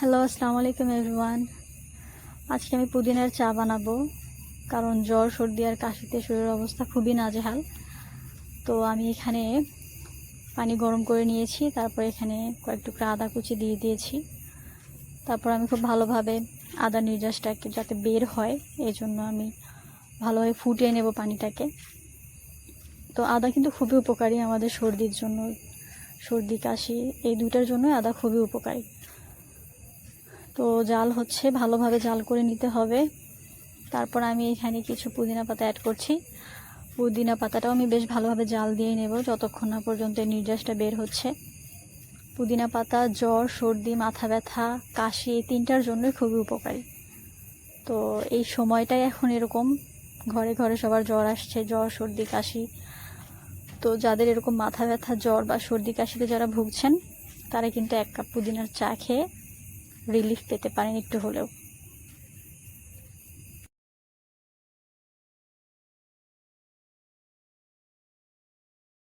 Hello আসসালামু আলাইকুম everyone আজকে আমি পুদিনার চা বানাবো, কারণ জ্বর, সর্দি আর কাশিতে শরীরের অবস্থা খুবই নাজেহাল। তো আমি এখানে পানি গরম করে নিয়েছি, তারপর এখানে কয়েক টুকরা আদা কুচি দিয়ে দিয়েছি। তারপর আমি খুব ভালোভাবে আদা নির্যাসটাকে যাতে বের হয় এই জন্য আমি ভালোভাবে ফুটিয়ে নেব পানিটাকে। তো আদা কিন্তু খুবই উপকারী আমাদের সর্দির জন্য, সর্দি, কাশি, এই দুটার জন্য আদা খুবই উপকারী। তো জাল হচ্ছে, ভালোভাবে জাল করে নিতে হবে। তারপর আমি এখানে কিছু পুদিনা পাতা অ্যাড করছি। পুদিনা পাতাটাও আমি বেশ ভালোভাবে জাল দিয়ে নেব, যতক্ষণ না পর্যন্ত নির্যাসটা বের হচ্ছে। পুদিনা পাতা, জ্বর, সর্দি, মাথা ব্যথা, কাশি, এই তিনটার জন্যই খুবই উপকারী। তো এই সময়টাই এখন এরকম, ঘরে ঘরে সবার জ্বর আসছে, জ্বর, সর্দি, কাশি। তো যাদের এরকম মাথা ব্যথা, জ্বর বা সর্দি, কাশিতে যারা ভুগছেন, তারা কিন্তু এক কাপ পুদিনার চা খেয়ে রিলিফ পেতে পারেন একটু হলেও।